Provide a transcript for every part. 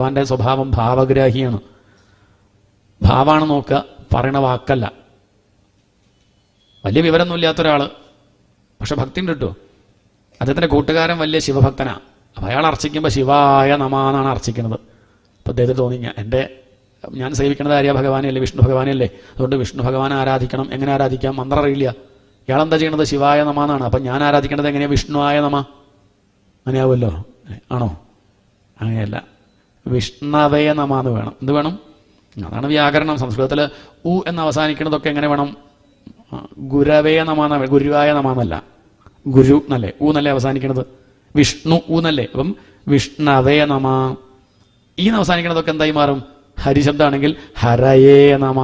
ഭഗവാന്റെ സ്വഭാവം ഭാവഗ്രാഹിയാണ്. ഭാവാണ് നോക്കുക പറയണ വാക്കല്ല. വലിയ വിവരമൊന്നും ഇല്ലാത്ത ഒരാൾ പക്ഷെ ഭക്തി ഉണ്ട് കേട്ടോ. അദ്ദേഹത്തിന്റെ കൂട്ടുകാരൻ വലിയ ശിവഭക്തനാ. അപ്പം അയാൾ അർച്ചിക്കുമ്പോൾ ശിവായ നമാന്നാണ് അർച്ചിക്കുന്നത്. അപ്പോൾ അദ്ദേഹത്തിന് തോന്നി ഞാൻ എന്റെ ഞാൻ സേവിക്കുന്നത് ആര്യ ഭഗവാനെയല്ലേ വിഷ്ണു ഭഗവാനെയല്ലേ അതുകൊണ്ട് വിഷ്ണു ഭഗവാനെ ആരാധിക്കണം എങ്ങനെ ആരാധിക്കാം? മന്ത്രം അറിയില്ല. ഇയാൾ എന്താ ചെയ്യണത്? ശിവായ നമാന്നാണ് അപ്പം ഞാൻ ആരാധിക്കേണ്ടത് എങ്ങനെയാണ് വിഷ്ണുവായ നമ. അങ്ങനെയാവുമല്ലോ. ആണോ? അങ്ങനെയല്ല. വിഷ്ണവേ നമ എന്ന് വേണം. എന്ത് വേണം? അതാണ് വ്യാകരണം. സംസ്കൃതത്തിൽ ഉ എന്ന് അവസാനിക്കുന്നതൊക്കെ എങ്ങനെ വേണം? ഗുരവേ നമ ഗുരുവായ നമാന്നല്ല ഗുരു എന്നല്ലേ ഊ എന്നല്ലേ അവസാനിക്കുന്നത് വിഷ്ണു ഊ എന്നല്ലേ അപ്പം വിഷ്ണവേ നമ ഈ അവസാനിക്കുന്നതൊക്കെ എന്തായി മാറും? ഹരിശബ്ദമാണെങ്കിൽ ഹരയേ നമ.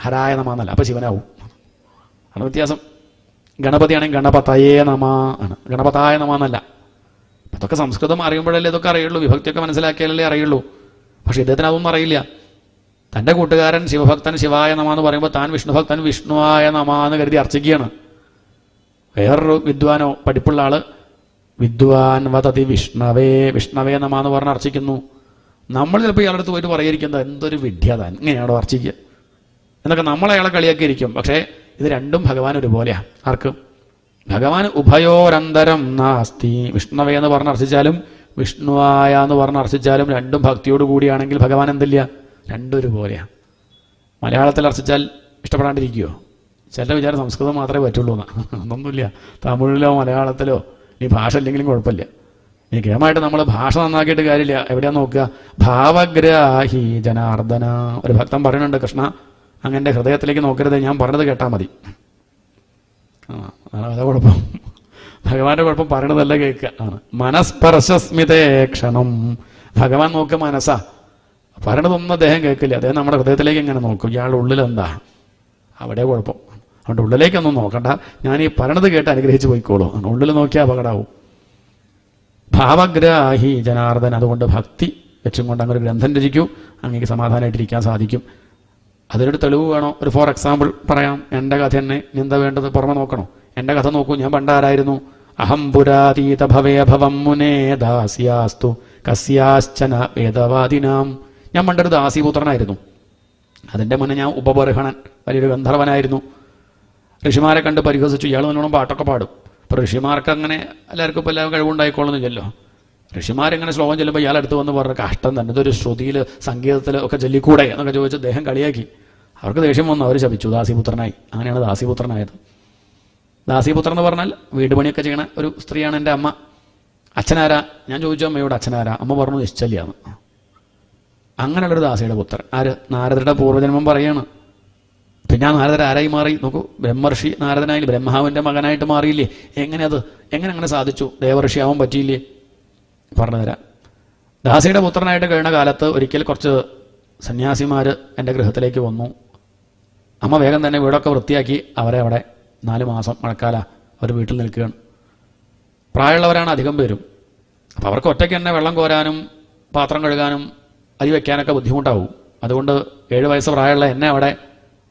ഹരായ നമ എന്നല്ല അപ്പൊ ശിവനാവും. ആണ് വ്യത്യാസം. ഗണപതിയാണെങ്കിൽ ഗണപതയേ നമ ആണ്. ഗണപതായ നമ എന്നല്ല അതൊക്കെ സംസ്കൃതം അറിയുമ്പോഴല്ലേ ഇതൊക്കെ അറിയുള്ളൂ. വിഭക്തിയൊക്കെ മനസ്സിലാക്കിയാലല്ലേ അറിയുള്ളൂ. പക്ഷെ ഇദ്ദേഹത്തിന് അതൊന്നും അറിയില്ല. തന്റെ കൂട്ടുകാരൻ ശിവഭക്തൻ ശിവായ നമ എന്ന് പറയുമ്പോൾ താൻ വിഷ്ണുഭക്തൻ വിഷ്ണുവായ നമ എന്ന് കരുതി അർച്ചിക്കുകയാണ്. വേറൊരു വിദ്വാനോ പഠിപ്പുള്ള ആൾ വിദ്വാൻ വതതി വിഷ്ണവേ വിഷ്ണവേ നമ എന്ന് പറഞ്ഞ് അർച്ചിക്കുന്നു. നമ്മൾ ചിലപ്പോൾ ഇയാളുടെ അടുത്ത് പോയിട്ട് പറയുന്നത് എന്തൊരു വിഡ്ഢ്യത ഇങ്ങനെയാണോ അർച്ചിക്കുക. എന്നൊക്കെ നമ്മൾ അയാളെ കളിയാക്കിയിരിക്കും. പക്ഷേ ഇത് രണ്ടും ഭഗവാൻ ഒരുപോലെയാണ് ആർക്കും? ഭഗവാൻ ഉഭയോരന്തരം നാസ്തി. വിഷ്ണവേ എന്ന് പറഞ്ഞ് അർച്ചിച്ചാലും വിഷ്ണുവായ എന്ന് പറഞ്ഞ് അർച്ചിച്ചാലും രണ്ടും ഭക്തിയോട് കൂടിയാണെങ്കിൽ ഭഗവാൻ എന്തില്ല? രണ്ടൊരുപോലെയാണ് മലയാളത്തിൽ അർച്ചിച്ചാൽ ഇഷ്ടപ്പെടാണ്ടിരിക്കുമോ ചില വിചാരം സംസ്കൃതം മാത്രമേ പറ്റുള്ളൂ എന്നാ. അതൊന്നുമില്ല. തമിഴിലോ മലയാളത്തിലോ ഇനി ഭാഷ ഇല്ലെങ്കിലും കുഴപ്പമില്ല. ഇനി കേമായിട്ട് നമ്മൾ ഭാഷ നന്നാക്കിയിട്ട് കാര്യമില്ല. എവിടെയാ നോക്കുക? ഭാവഗ്രാഹി ജനാർദ്ദന. ഒരു ഭക്തൻ പറയുന്നുണ്ട് കൃഷ്ണ അങ്ങനെ ഹൃദയത്തിലേക്ക് നോക്കരുത് ഞാൻ പറഞ്ഞത് കേട്ടാൽ മതി. അതാ കുഴപ്പം. ഭഗവാന്റെ കുഴപ്പം പറയണതല്ല കേൾക്കുക. ആണ്. മനസ്പർശസ്മിതേ ക്ഷണം. ഭഗവാൻ നോക്ക് മനസ്സാ. പറയണതൊന്നും അദ്ദേഹം കേൾക്കില്ല. അദ്ദേഹം നമ്മുടെ ഹൃദയത്തിലേക്ക് എങ്ങനെ നോക്കും? ഇയാളുടെ ഉള്ളിലെന്താ? അവിടെ കുഴപ്പം. അതുകൊണ്ട് ഉള്ളിലേക്കൊന്നും നോക്കണ്ട. ഞാൻ ഈ പറയണത് കേട്ട് അനുഗ്രഹിച്ച് പോയിക്കോളൂ. ഉള്ളിൽ നോക്കിയാൽ അപകടാവും. ഭാവഗ്രാഹി ജനാർദ്ദൻ. അതുകൊണ്ട് ഭക്തി വെച്ചും കൊണ്ട് അങ്ങനെ ഗ്രന്ഥം രചിക്കൂ. അങ്ങേക്ക് സമാധാനമായിട്ടിരിക്കാൻ സാധിക്കും. അതിനൊരു തെളിവ് വേണോ? ഒരു ഫോർ എക്സാമ്പിൾ പറയാം. എന്റെ കഥ തന്നെ നിന്ദ വേണ്ടത്? പുറമെ നോക്കണോ? എന്റെ കഥ നോക്കൂ. ഞാൻ പണ്ടാരായിരുന്നു. അഹം പുരാതീത ഭവേ ഭവം മുനേ ദാസ്യാസ്തു കസ്യാശ്ചന വേദവാദിനാം. ഞാൻ പണ്ടൊരു ദാസിപുത്രനായിരുന്നു. അതിന്റെ മുന്നേ ഞാൻ ഉപബർഹണൻ വലിയൊരു ഗന്ധർവനായിരുന്നു. ഋഷിമാരെ കണ്ട് പരിഹസിച്ചു. ഇയാൾ നല്ലോണം പാട്ടൊക്കെ പാടും. അപ്പോൾ ഋഷിമാർക്ക് അങ്ങനെ എല്ലാവർക്കും ഇപ്പോൾ എല്ലാവരും കഴിവുണ്ടായിക്കോളുന്നില്ലല്ലോ ഋഷിമാരെങ്ങനെ ശ്ലോകം ചെല്ലുമ്പോൾ ഇയാളെടുത്ത് വന്ന് പറഞ്ഞ കഷ്ടം തന്നെ. ഇതൊരു ശ്രുതിയിൽ സംഗീതത്തിൽ ഒക്കെ ചൊല്ലിക്കൂടെ? എന്നൊക്കെ ചോദിച്ച് അദ്ദേഹം കളിയാക്കി. അവർക്ക് ദേഷ്യം വന്നു. അവർ ശപിച്ചു. ദാസിപുത്രനായി. അങ്ങനെയാണ് ദാസിപുത്രനായത്. ദാസിപുത്രൻ എന്ന് പറഞ്ഞാൽ വീട് പണിയൊക്കെ ചെയ്യണ ഒരു സ്ത്രീയാണ് എന്റെ അമ്മ. അച്ഛനാരാ? ഞാൻ ചോദിച്ചു അമ്മയോട് അച്ഛനാരാ? അമ്മ പറഞ്ഞു നിശ്ചല്യാന്ന് അങ്ങനെയുള്ളൊരു ദാസിയുടെ പുത്രൻ. ആര്? നാരദരുടെ പൂർവജന്മം പറയാണ്. പിന്നെ ആ നാരദർ ആരായി മാറി? നോക്കൂ ബ്രഹ്മർഷി നാരദനായി ബ്രഹ്മാവിന്റെ മകനായിട്ട് മാറിയില്ലേ? എങ്ങനെ അത്? എങ്ങനെ അങ്ങനെ സാധിച്ചു? ദേവർഷി ആവാൻ പറ്റിയില്ലേ? പറഞ്ഞു തരാം ദാസിയുടെ പുത്രനായിട്ട് കഴിഞ്ഞ കാലത്ത് ഒരിക്കൽ കുറച്ച് സന്യാസിമാർ എന്റെ ഗൃഹത്തിലേക്ക് വന്നു. അമ്മ വേഗം തന്നെ വീടൊക്കെ വൃത്തിയാക്കി അവരെ അവിടെ നാല് മാസം മഴക്കാല അവർ വീട്ടിൽ നിൽക്കുകയാണ്. പ്രായമുള്ളവരാണ് അധികം പേരും. അപ്പോൾ അവർക്ക് ഒറ്റയ്ക്ക് തന്നെ വെള്ളം കോരാനും പാത്രം കഴുകാനും അരി വയ്ക്കാനൊക്കെ ബുദ്ധിമുട്ടാവും. അതുകൊണ്ട് ഏഴ് വയസ്സ് പ്രായമുള്ള എന്നെ അവിടെ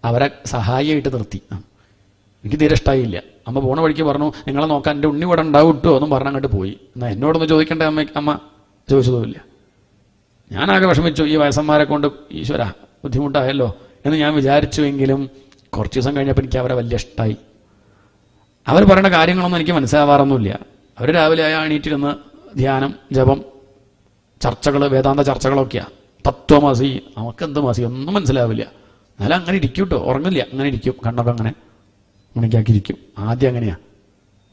അവരെ സഹായിയായിട്ട് നിർത്തി. എനിക്ക് തീരെ ഇഷ്ടമായില്ല അമ്മ പോണ വഴിക്ക് പറഞ്ഞു നിങ്ങളെ നോക്കാൻ എന്റെ ഉണ്ണി ഇവിടെ ഉണ്ടാവും ഇട്ടോ എന്നും പറഞ്ഞ് അങ്ങോട്ട് പോയി. എന്നാൽ എന്നോടൊന്ന് ചോദിക്കേണ്ട അമ്മ അമ്മ? ചോദിച്ചതുമില്ല. ഞാനാകെ വിഷമിച്ചു. ഈ വയസ്സന്മാരെ കൊണ്ട് ഈശ്വര ബുദ്ധിമുട്ടായല്ലോ. എന്ന് ഞാൻ വിചാരിച്ചുവെങ്കിലും കുറച്ച് ദിവസം കഴിഞ്ഞപ്പോൾ എനിക്ക് അവരെ വലിയ ഇഷ്ടമായി അവർ പറയുന്ന കാര്യങ്ങളൊന്നും എനിക്ക് മനസ്സിലാവാറൊന്നുമില്ല. അവർ രാവിലെ ആയ എണീറ്റിരുന്ന് ധ്യാനം ജപം ചർച്ചകൾ വേദാന്ത ചർച്ചകളൊക്കെയാണ് തത്വമസി നമുക്ക് എന്ത് മസി? ഒന്നും മനസ്സിലാവില്ല. എന്നാലും അങ്ങനെ ഇരിക്കും കേട്ടോ ഉറങ്ങില്ല. അങ്ങനെ ഇരിക്കും. കണ്ണൊക്കെ അങ്ങനെ മണിക്കാക്കി ഇരിക്കും ആദ്യം അങ്ങനെയാണ്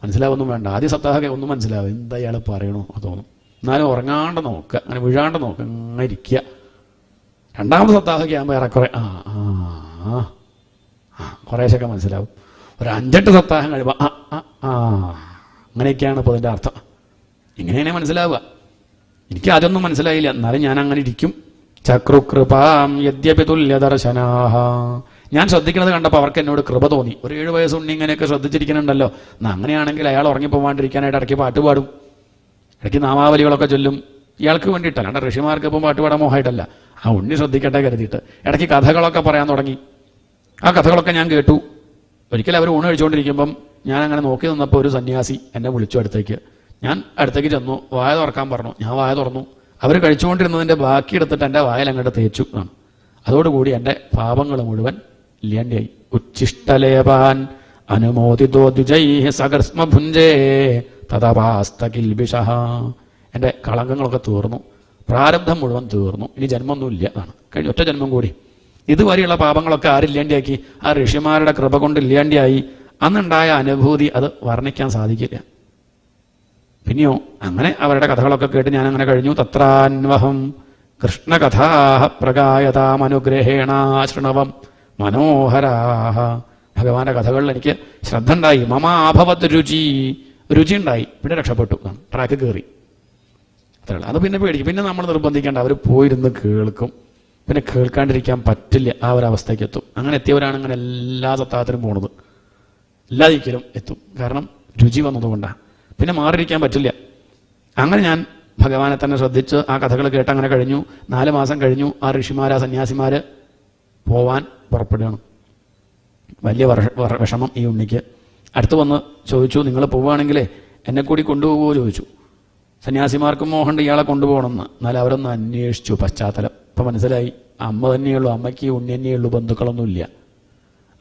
മനസ്സിലാവൊന്നും വേണ്ട. ആദ്യ സപ്താഹമൊക്കെ ഒന്നും മനസ്സിലാവും എന്താ ഇയാൾ പറയണോ? തോന്നും എന്നാലും ഉറങ്ങാണ്ട് നോക്കുക അങ്ങനെ വീഴാണ്ട് നോക്കുക അങ്ങനെ ഇരിക്കുക. രണ്ടാമത് സപ്താഹമൊക്കെ ആകുമ്പോൾ ഏറെക്കുറെ ആ ആ ആ കുറേശ്ശൊക്കെ മനസ്സിലാവും. ഒരു അഞ്ചെട്ട് സപ്താഹം കഴിയുമ്പോൾ ആ ആ ആ അങ്ങനെയൊക്കെയാണ് ഇപ്പോൾ അതിന്റെ അർത്ഥം. ഇങ്ങനെയാണ് മനസ്സിലാവുക. എനിക്ക് അതൊന്നും മനസ്സിലായില്ല. എന്നാലും ഞാൻ അങ്ങനെ ഇരിക്കും. ചക്രു കൃപാം യദ്യപി തുല്യദർശനാഹ. ഞാൻ ശ്രദ്ധിക്കുന്നത് കണ്ടപ്പോൾ അവർക്ക് എന്നോട് കൃപ തോന്നി. ഒരു ഏഴ് വയസ്സുണ്ണി ഇങ്ങനെയൊക്കെ ശ്രദ്ധിച്ചിരിക്കുന്നുണ്ടല്ലോ. എന്നാ അങ്ങനെയാണെങ്കിൽ അയാൾ ഉറങ്ങിപ്പോവാണ്ടിരിക്കാനായിട്ട് ഇടയ്ക്ക് പാട്ട് പാടും. ഇടയ്ക്ക് നാമാവലികളൊക്കെ ചൊല്ലും. ഇയാൾക്ക് വേണ്ടിയിട്ടല്ല. അല്ലാണ്ട് ഋഷിമാർക്ക് ഇപ്പം പാട്ടുപാടാൻ മോഹമായിട്ടല്ല. ആ ഉണ്ണി ശ്രദ്ധിക്കട്ടെ കരുതിയിട്ട്. ഇടയ്ക്ക് കഥകളൊക്കെ പറയാൻ തുടങ്ങി. ആ കഥകളൊക്കെ ഞാൻ കേട്ടു. ഒരിക്കലും അവർ ഊണ് കഴിച്ചുകൊണ്ടിരിക്കുമ്പം ഞാൻ അങ്ങനെ നോക്കി നിന്നപ്പോൾ ഒരു സന്യാസി എന്നെ വിളിച്ചു അടുത്തേക്ക്. ഞാൻ അടുത്തേക്ക് ചെന്നു. വായ തുറക്കാൻ പറഞ്ഞു. ഞാൻ വായ തുറന്നു. അവർ കഴിച്ചുകൊണ്ടിരുന്നതിന്റെ ബാക്കി എടുത്തിട്ട് എന്റെ വായൽ അങ്ങോട്ട് തേച്ചു എന്നാണ്. അതോടുകൂടി എന്റെ പാപങ്ങൾ മുഴുവൻ ഇല്ലാണ്ടായി. ഉച്ഛിഷ്ടലേപാൻ അനുമോദിതോ ദ്വിജൈ സകർസ്മഭുഞ്ചേ തഥപാസ്തകിൽബിഷ എന്റെ കളങ്കങ്ങളൊക്കെ തീർന്നു. പ്രാരബ്ധം മുഴുവൻ തീർന്നു. ഇനി ജന്മമൊന്നുമില്ല. എന്നാണ് കഴിഞ്ഞ ഒറ്റ ജന്മം കൂടി. ഇതുവരെയുള്ള പാപങ്ങളൊക്കെ ആരില്ലാണ്ടിയാക്കി ആ ഋഷിമാരുടെ കൃപ കൊണ്ട് ഇല്ലാണ്ടിയായി അന്നുണ്ടായ അനുഭൂതി അത് വർണിക്കാൻ സാധിക്കില്ല. പിന്നെയോ അങ്ങനെ അവരുടെ കഥകളൊക്കെ കേട്ട് ഞാൻ അങ്ങനെ കഴിഞ്ഞു. തത്രാൻവഹം കൃഷ്ണകഥാഹ പ്രകായതാമനുഗ്രഹേണാശ്രണവം മനോഹരാഹ. ഭഗവാന്റെ കഥകളിൽ എനിക്ക് ശ്രദ്ധ ഉണ്ടായി. മമാഭവത് രുചി. രുചി ഉണ്ടായി. പിന്നെ രക്ഷപ്പെട്ടു. ട്രാക്ക് കയറി. അത്രേ അത് പിന്നെ പേടിക്കും. പിന്നെ നമ്മൾ നിർബന്ധിക്കേണ്ട അവർ പോയിരുന്ന് കേൾക്കും. പിന്നെ കേൾക്കാണ്ടിരിക്കാൻ പറ്റില്ല. ആ ഒരു അവസ്ഥയ്ക്ക് എത്തും. അങ്ങനെ എത്തിയവരാണ് അങ്ങനെ എല്ലാ സത്താത്തിനും പോണത്. എല്ലാ ദിക്കിലും എത്തും. കാരണം രുചി വന്നതുകൊണ്ടാണ് പിന്നെ മാറിയിരിക്കാൻ പറ്റില്ല. അങ്ങനെ ഞാൻ ഭഗവാനെ തന്നെ ശ്രദ്ധിച്ച് ആ കഥകൾ കേട്ട് അങ്ങനെ കഴിഞ്ഞു. നാല് മാസം കഴിഞ്ഞു ആ ഋഷിമാർ ആ സന്യാസിമാർ പോവാൻ പുറപ്പെടുകയാണ്. വലിയ വിഷമം ഈ ഉണ്ണിക്ക്. അടുത്ത് വന്ന് ചോദിച്ചു നിങ്ങൾ പോവുകയാണെങ്കിലേ എന്നെ കൂടി കൊണ്ടുപോകുമോ ചോദിച്ചു. സന്യാസിമാർക്കും മോഹണ്ട് ഇയാളെ കൊണ്ടുപോകണമെന്ന്. എന്നാൽ അവരൊന്ന് അന്വേഷിച്ചു. പശ്ചാത്തലം. ഇപ്പം മനസ്സിലായി. അമ്മ തന്നെയുള്ളൂ. അമ്മയ്ക്ക് ഉണ്ണി തന്നെയുള്ളൂ ബന്ധുക്കളൊന്നുമില്ല.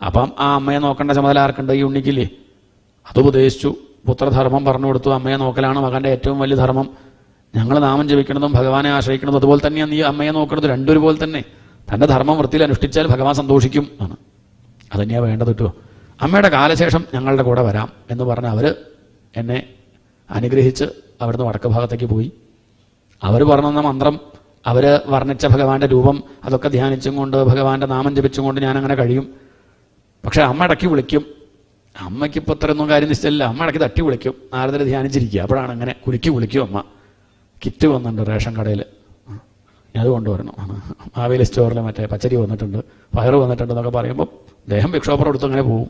അപ്പം ആ അമ്മയെ നോക്കേണ്ട ചുമതല ആർക്കുണ്ട്? ഈ ഉണ്ണിക്കില്ലേ? അത് ഉപദേശിച്ചു. പുത്രധർമ്മം പറഞ്ഞു കൊടുത്തു. അമ്മയെ നോക്കലാണ് മകന്റെ ഏറ്റവും വലിയ ധർമ്മം. ഞങ്ങൾ നാമം ജപിക്കുന്നതും ഭഗവാനെ ആശ്രയിക്കുന്നതും അതുപോലെ തന്നെയാണ് നീ അമ്മയെ നോക്കുന്നത് രണ്ടൊരു പോലെ തന്നെ. തന്റെ ധർമ്മം വൃത്തിയിൽ അനുഷ്ഠിച്ചാൽ ഭഗവാൻ സന്തോഷിക്കും ആണ് അതന്നെയാണ് വേണ്ടത് കേട്ടോ. അമ്മയുടെ കാലശേഷം ഞങ്ങളുടെ കൂടെ വരാം എന്ന് പറഞ്ഞ് അവർ എന്നെ അനുഗ്രഹിച്ച് അവിടുന്ന് വടക്ക് ഭാഗത്തേക്ക് പോയി. അവർ പറഞ്ഞ മന്ത്രം അവർ വർണിച്ച ഭഗവാന്റെ രൂപം അതൊക്കെ ധ്യാനിച്ചും കൊണ്ട് ഭഗവാന്റെ നാമം ജപിച്ചും കൊണ്ട് ഞാൻ അങ്ങനെ കഴിയും. പക്ഷെ അമ്മ ഇടയ്ക്ക് വിളിക്കും. അമ്മയ്ക്ക് ഇപ്പോൾ ഇത്രയൊന്നും കാര്യം നിശ്ചയില്ല അമ്മ ഇടയ്ക്ക് തട്ടി വിളിക്കും. നാരദരെ ധ്യാനിച്ചിരിക്കുക. അപ്പോഴാണ് അങ്ങനെ കുലുക്കി വിളിക്കും അമ്മ. കിറ്റ് വന്നിട്ടുണ്ട് റേഷൻ കടയിൽ അത് കൊണ്ടുവരണം മാവേലി സ്റ്റോറിൽ മറ്റേ പച്ചരി വന്നിട്ടുണ്ട്. പയർ വന്നിട്ടുണ്ട് എന്നൊക്കെ പറയുമ്പോൾ ദേഹം ഭിക്ഷോപ്പറെടുത്ത് അങ്ങനെ പോകും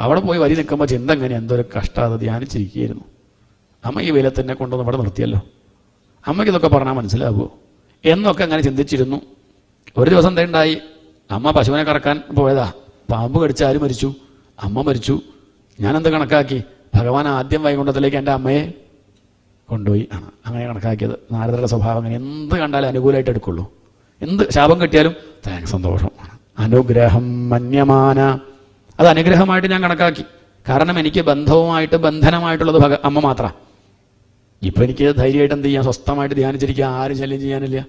അവിടെ പോയി വരി നിൽക്കുമ്പോൾ ചിന്ത എങ്ങനെ എന്തൊരു കഷ്ടം അത് ധ്യാനിച്ചിരിക്കുകയായിരുന്നു. അമ്മ ഈ തന്നെ കൊണ്ടുവന്ന് ഇവിടെ നിർത്തിയല്ലോ. അമ്മയ്ക്ക് ഇതൊക്കെ പറഞ്ഞാൽ മനസ്സിലാകുമോ എന്നൊക്കെ അങ്ങനെ ചിന്തിച്ചിരുന്നു. ഒരു ദിവസം എന്തായി അമ്മ പശുവിനെ കറക്കാൻ പോയതാ. പാമ്പ് കടിച്ച് ആര് മരിച്ചു? അമ്മ മരിച്ചു. ഞാനെന്ത് കണക്കാക്കി? ഭഗവാൻ ആദ്യം വൈകുണ്ഠത്തിലേക്ക് എന്റെ അമ്മയെ കൊണ്ടുപോയി. ആണ് അങ്ങനെ കണക്കാക്കിയത്. നാരദരുടെ സ്വഭാവം അങ്ങനെ. എന്ത് കണ്ടാലും അനുകൂലമായിട്ട് എടുക്കുള്ളൂ. എന്ത് ശാപം കിട്ടിയാലും താങ്ക് സന്തോഷം. അനുഗ്രഹം മന്യമാന. അത് അനുഗ്രഹമായിട്ട് ഞാൻ കണക്കാക്കി. കാരണം എനിക്ക് ബന്ധവുമായിട്ട് ബന്ധനമായിട്ടുള്ളത് ഭഗ അമ്മ മാത്രം. ഇപ്പൊ എനിക്ക് ധൈര്യമായിട്ട് എന്ത് ചെയ്യാം? സ്വസ്ഥമായിട്ട് ധ്യാനിച്ചിരിക്കുക. ആരും ശല്യം ചെയ്യാനില്ല.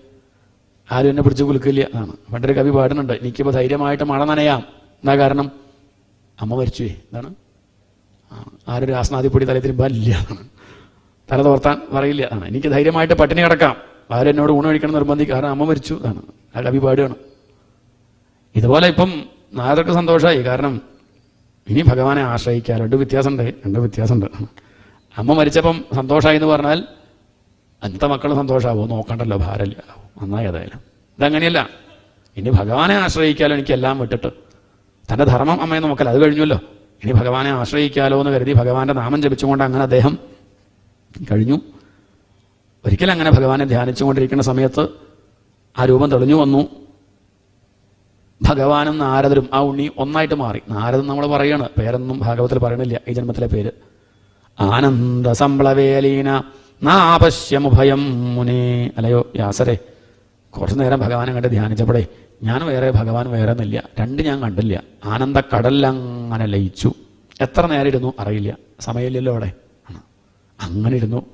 ആരും എന്നെ പിടിച്ച് കുലുക്കില്ല. എന്നാണ് പണ്ടൊരു കവി പാടുന്നുണ്ട്. എനിക്കിപ്പോൾ ധൈര്യമായിട്ട് മഴ നനയാം. എന്നാ കാരണം? അമ്മ മരിച്ചുവേ എന്താണ്? ആരൊരു ആസ്നാദിപ്പൊടി തലയത്തിൽ തിരുമ്പാനില്ല എന്നാണ് തല തോർത്താൻ പറയില്ല. എന്നാണ് എനിക്ക് ധൈര്യമായിട്ട് പട്ടിണി കിടക്കാം. ആരും എന്നോട് ഊണ് കഴിക്കണം നിർബന്ധിക്കുക കാരണം അമ്മ മരിച്ചു. എന്നാണ് ആ കവി പാടുകയാണ് ഇതുപോലെ ഇപ്പം നാദർക്ക് സന്തോഷമായി. കാരണം ഇനി ഭഗവാനെ ആശ്രയിക്കാം രണ്ട് വ്യത്യാസമുണ്ട്. രണ്ട് വ്യത്യാസമുണ്ട്. അമ്മ മരിച്ചപ്പം സന്തോഷമായി എന്ന് പറഞ്ഞാൽ അന്നത്തെ മക്കൾ സന്തോഷമാവോ നോക്കണ്ടല്ലോ ഭാരമില്ല നന്നായി ഏതായാലും ഇതങ്ങനെയല്ല. ഇനി ഭഗവാനെ ആശ്രയിക്കാലോ എനിക്ക് എല്ലാം വിട്ടിട്ട്. തന്റെ ധർമ്മം അമ്മയെ നോക്കല്ല അത് കഴിഞ്ഞല്ലോ ഇനി ഭഗവാനെ ആശ്രയിക്കാലോ എന്ന് കരുതി ഭഗവാന്റെ നാമം ജപിച്ചുകൊണ്ട് അങ്ങനെ അദ്ദേഹം കഴിഞ്ഞു. ഒരിക്കലും അങ്ങനെ ഭഗവാനെ ധ്യാനിച്ചുകൊണ്ടിരിക്കുന്ന സമയത്ത് ആ രൂപം തെളിഞ്ഞു വന്നു. ഭഗവാനും നാരദരും ആ ഉണ്ണി ഒന്നായിട്ട് മാറി. നാരദൻ നമ്മൾ പറയാണ് പേരൊന്നും ഭാഗവത്തിൽ പറയണില്ല ഈ ജന്മത്തിലെ പേര്. ആനന്ദ സംപ്ലവേലീന നാപശ്യമുഭയം മുനേ. അലയോ വ്യാസരെ കുറച്ചു നേരം ഭഗവാനെ കണ്ട് ധ്യാനിച്ചപ്പോഴേ ഞാൻ വേറെ ഭഗവാൻ വേറെ എന്നില്ല. രണ്ട് ഞാൻ കണ്ടില്ല. ആനന്ദ കടലങ്ങനെ ലയിച്ചു. എത്ര നേരം ഇരുന്നു അറിയില്ല. സമയമില്ലല്ലോ അവിടെ. അങ്ങനെ ഇരുന്നു.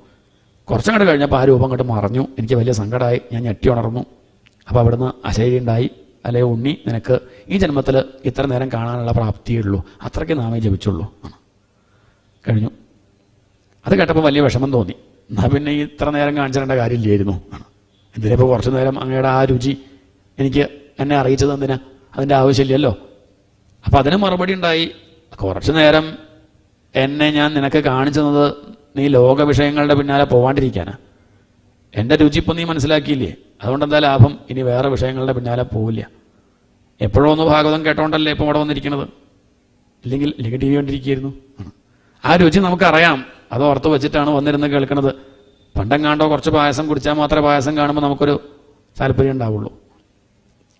കണ്ട് കഴിഞ്ഞപ്പോൾ ആ രൂപം അങ്ങോട്ട് മറഞ്ഞു. എനിക്ക് വലിയ സങ്കടമായി. ഞാൻ ഞെട്ടി ഉണർന്നു. അപ്പോൾ അവിടുന്ന് അശൈലി ഉണ്ടായി. അല്ലെ ഉണ്ണി നിനക്ക് ഈ ജന്മത്തിൽ ഇത്ര നേരം കാണാനുള്ള പ്രാപ്തിയുള്ളൂ അത്രയ്ക്ക് നാമേ ജപിച്ചുള്ളൂ. കഴിഞ്ഞു. അത് കേട്ടപ്പോൾ വലിയ വിഷമം തോന്നി. എന്നാൽ പിന്നെ ഇത്ര നേരം കാണിച്ചിടേണ്ട കാര്യമില്ലായിരുന്നു. എന്തിനിപ്പോൾ കുറച്ച് നേരം അങ്ങയുടെ ആ രുചി എനിക്ക് എന്നെ അറിയിച്ചത് എന്തിനാ? അതിന്റെ ആവശ്യമില്ലല്ലോ. അപ്പം അതിന് മറുപടി ഉണ്ടായി. കുറച്ച് നേരം എന്നെ ഞാൻ നിനക്ക് കാണിച്ചു തന്നത് നീ ലോക വിഷയങ്ങളുടെ പിന്നാലെ പോവാണ്ടിരിക്കാനാ. എന്റെ രുചി ഇപ്പം നീ മനസ്സിലാക്കിയില്ലേ? അതുകൊണ്ട് എന്താ ലാഭം? ഇനി വേറെ വിഷയങ്ങളുടെ പിന്നാലെ പോവില്ല. എപ്പോഴും ഒന്ന് ഭാഗവതം കേട്ടോണ്ടല്ലേ ഇപ്പം ഇവിടെ വന്നിരിക്കുന്നത്? ഇല്ലെങ്കിൽ ഇല്ലെങ്കിൽ ടി വി കണ്ടിരിക്കുകയായിരുന്നു ആ രുചി നമുക്കറിയാം. അത് ഓർത്ത് വെച്ചിട്ടാണ് വന്നിരുന്ന് കേൾക്കുന്നത് പണ്ടെങ്ങാണ്ടോ കുറച്ച് പായസം കുടിച്ചാൽ മാത്രമേ പായസം കാണുമ്പോൾ നമുക്കൊരു താല്പര്യം ഉണ്ടാവുള്ളൂ.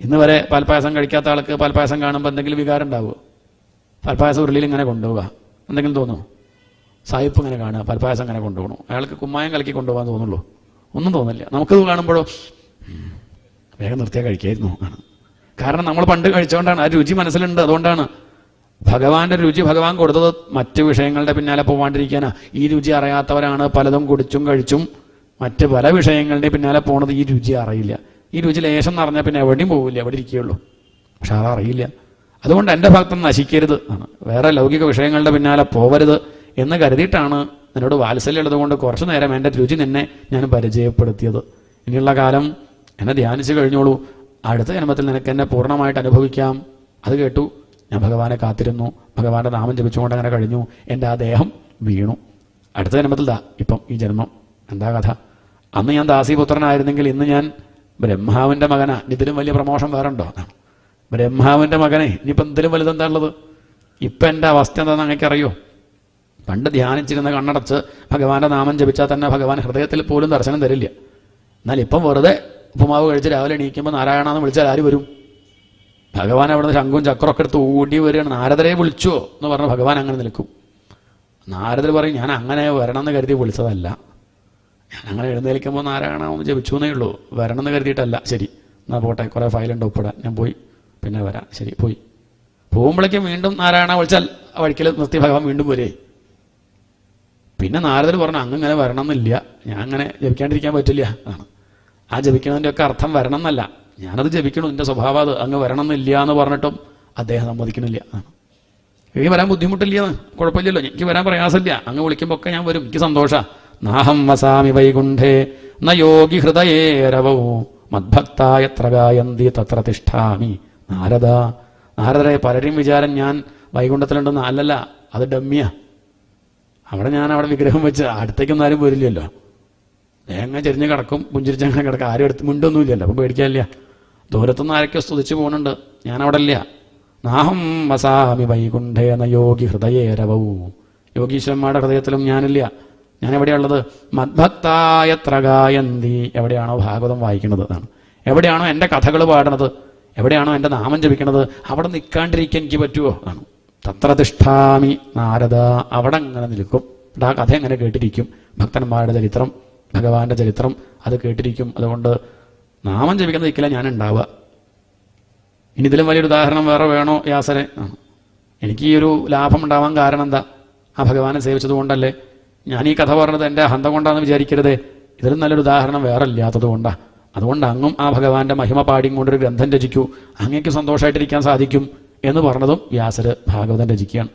ഇന്ന് വരെ പാൽപ്പായസം കഴിക്കാത്ത ആൾക്ക് പാൽപ്പായസം കാണുമ്പോൾ എന്തെങ്കിലും വികാരം ഉണ്ടാവുമോ പാൽപ്പായസം ഉരുളിയിൽ ഇങ്ങനെ കൊണ്ടുപോവുക. എന്തെങ്കിലും തോന്നുമോ സായിപ്പ് ഇങ്ങനെ കാണുക പാൽപ്പായസം ഇങ്ങനെ കൊണ്ടുപോകണം? അയാൾക്ക് കുമ്മായം കലക്കി കൊണ്ടുപോകാൻ തോന്നുള്ളൂ. ഒന്നും തോന്നില്ല. നമുക്കത് കാണുമ്പോഴോ വേഗം നിർത്തിയാൽ കഴിക്കായിരുന്നു. കാരണം നമ്മൾ പണ്ട് കഴിച്ചുകൊണ്ടാണ് ആ രുചി മനസ്സിലുണ്ട് അതുകൊണ്ടാണ് ഭഗവാന്റെ രുചി ഭഗവാൻ കൊടുത്തത് മറ്റ് വിഷയങ്ങളുടെ പിന്നാലെ പോവാണ്ടിരിക്കാനാ. ഈ രുചി അറിയാത്തവരാണ് പലതും കുടിച്ചും കഴിച്ചും മറ്റ് പല വിഷയങ്ങളുടെ പിന്നാലെ പോണത് ഈ രുചി അറിയില്ല. ഈ രുചി ലേശം നിറഞ്ഞാൽ പിന്നെ എവിടെയും പോവില്ല എവിടെ ഇരിക്കുകയുള്ളൂ. പക്ഷെ അതറിയില്ല അതുകൊണ്ട് എന്റെ ഭക്തം നശിക്കരുത് ആണ് വേറെ ലൗകിക വിഷയങ്ങളുടെ പിന്നാലെ പോവരുത് എന്ന് കരുതിയിട്ടാണ് നിന്നോട് വാത്സല്യമുള്ളത് കൊണ്ട് കുറച്ചു നേരം എന്റെ രുചി നിന്നെ ഞാൻ പരിചയപ്പെടുത്തിയത്. ഇനിയുള്ള കാലം എന്നെ ധ്യാനിച്ചു കഴിഞ്ഞോളൂ. അടുത്ത ജന്മത്തിൽ നിനക്ക് എന്നെ പൂർണമായിട്ട് അനുഭവിക്കാം. അത് കേട്ടു. ഞാൻ ഭഗവാനെ കാത്തിരുന്നു. ഭഗവാന്റെ നാമം ജപിച്ചുകൊണ്ട് അങ്ങനെ കഴിഞ്ഞു. എന്റെ ആ ദേഹം വീണു. അടുത്ത ജന്മത്തിലാ ഇപ്പം ഈ ജന്മം. എന്താ കഥ? അന്ന് ഞാൻ ദാസിപുത്രനായിരുന്നെങ്കിൽ ഇന്ന് ഞാൻ ബ്രഹ്മാവിന്റെ മകനാ. ഇതിലും വലിയ പ്രമോഷൻ വേറെ ഉണ്ടോ? ബ്രഹ്മാവിന്റെ മകനെ. ഇനിയിപ്പം എന്തിലും വലുതെന്താ ഉള്ളത്? ഇപ്പം എന്റെ അവസ്ഥ എന്താണെന്ന് അങ്ങേക്ക് അറിയോ? പണ്ട് ധ്യാനിച്ചിരുന്ന കണ്ണടച്ച് ഭഗവാന്റെ നാമം ജപിച്ചാൽ തന്നെ ഭഗവാൻ ഹൃദയത്തിൽ പോലും ദർശനം തരില്ല. എന്നാൽ ഇപ്പം വെറുതെ ഉപ്പുമാവ് കഴിച്ച് രാവിലെ എണീക്കുമ്പോൾ നാരായണ എന്ന് വിളിച്ചാൽ ആര് വരും? ഭഗവാൻ അവിടുന്ന് ശംഖും ചക്രമൊക്കെ എടുത്ത് ഓടി വരികയാണ്. നാരദരെ വിളിച്ചോ എന്ന് പറഞ്ഞ് ഭഗവാൻ അങ്ങനെ നിൽക്കും. നാരദർ പറയും ഞാൻ അങ്ങനെ വരണം എന്ന് കരുതി വിളിച്ചതല്ല. ഞാൻ അങ്ങനെ എഴുന്നേൽക്കുമ്പോൾ നാരായണ ഒന്ന് ജപിച്ചു എന്നേ ഉള്ളൂ. വരണം എന്ന് കരുതിയിട്ടല്ല. ശരി എന്നാൽ പോട്ടെ കുറേ ഫയലുണ്ട് ഒപ്പിടാൻ ഞാൻ പോയി. പിന്നെ വരാം. ശരി പോയി. പോകുമ്പോഴേക്കും വീണ്ടും നാരായണ വിളിച്ചാൽ വഴിക്കൽ നിർത്തി ഭഗവാൻ വീണ്ടും വരേ. പിന്നെ നാരദർ പറഞ്ഞു അങ്ങനെ ഇങ്ങനെ വരണം എന്നില്ല ഞാൻ അങ്ങനെ ജപിക്കാണ്ടിരിക്കാൻ പറ്റില്ല. ആ ജപിക്കുന്നതിന്റെയൊക്കെ അർത്ഥം വരണം എന്നല്ല ഞാനത് ജപിക്കണം എന്റെ സ്വഭാവം അത് അങ്ങ് വരണം എന്നില്ല എന്ന് പറഞ്ഞിട്ടും അദ്ദേഹം സമ്മതിക്കണില്ല. എനിക്ക് വരാൻ ബുദ്ധിമുട്ടില്ല കുഴപ്പമില്ലല്ലോ. എനിക്ക് വരാൻ പ്രയാസമില്ല. അങ്ങ് വിളിക്കുമ്പോൾ ഒക്കെ ഞാൻ വരും. എനിക്ക് സന്തോഷ. നാഹം വസാമി വൈകുണ്ഠേ ന യോഗി ഹൃദയേരവോ മദ്ഭക്തായ എത്ര ഗായന്തി തത്ര തിഷ്ഠാമി. നാരദ നാരദരെ പലരും വിചാരം ഞാൻ വൈകുണ്ഠത്തിലുണ്ടെന്ന് അല്ലല്ല അത് ഡമ്മിയ. അവിടെ ഞാൻ അവിടെ വിഗ്രഹം വെച്ച് അടുത്തേക്കൊന്നും ആരും വരില്ലല്ലോ തേങ്ങ ചെരിഞ്ഞ് കിടക്കും പുഞ്ചിരിച്ചങ്ങനെ കിടക്കും ആരും എടുത്ത് മുണ്ടൊന്നുമില്ലല്ലോ അപ്പം പേടിക്കാനില്ല. ദൂരത്തുനിന്ന് ആരൊക്കെ സ്തുതിച്ചു പോകുന്നുണ്ട്. ഞാൻ അവിടെ ഇല്ല നാഹം വസാമി വൈകുണ്ഠേന യോഗി ഹൃദയേരവവും യോഗീശ്വരന്മാരുടെ ഹൃദയത്തിലും ഞാനില്ല. ഞാൻ എവിടെയുള്ളത് മദ്ഭക്തായത്ര ഗായന്തി എവിടെയാണോ ഭാഗവതം വായിക്കുന്നത് എന്നാണ്. എവിടെയാണോ എന്റെ കഥകൾ പാടണത് എവിടെയാണോ എന്റെ നാമം ജപിക്കണത് അവിടെ നിൽക്കാണ്ടിരിക്കാൻ എനിക്ക് പറ്റുമോ ആണ് തത്ര തിഷ്ഠാമി നാരദ. അവിടെ അങ്ങനെ നിൽക്കും? അവിടെ ആ കഥ എങ്ങനെ കേട്ടിരിക്കും? ഭക്തന്മാരുടെ ചരിത്രം ഭഗവാന്റെ ചരിത്രം അത് കേട്ടിരിക്കും. അതുകൊണ്ട് നാമം ജപിക്കുന്ന ദിക്കില്ല ഞാൻ ഉണ്ടാവുക ഇനി ഇതിലും വലിയൊരു ഉദാഹരണം വേറെ വേണോ ആണ് എനിക്ക് ഈ ഒരു ലാഭം ഉണ്ടാവാൻ കാരണം എന്താ? ആ ഭഗവാനെ സേവിച്ചത് കൊണ്ടല്ലേ? ഞാൻ ഈ കഥ പറഞ്ഞത് എന്റെ അഹന്ത കൊണ്ടാന്ന് വിചാരിക്കരുതേ. ഇതിലും നല്ലൊരു ഉദാഹരണം വേറെ ഇല്ലാത്തത് കൊണ്ടാണ് അതുകൊണ്ട് അങ്ങും ആ ഭഗവാന്റെ മഹിമ പാടിയും കൊണ്ടൊരു ഗ്രന്ഥം രചിക്കൂ. അങ്ങേക്ക് സന്തോഷമായിട്ടിരിക്കാൻ സാധിക്കും എന്ന് പറഞ്ഞതും വ്യാസര് ഭാഗവതം രചിക്കുകയാണ്.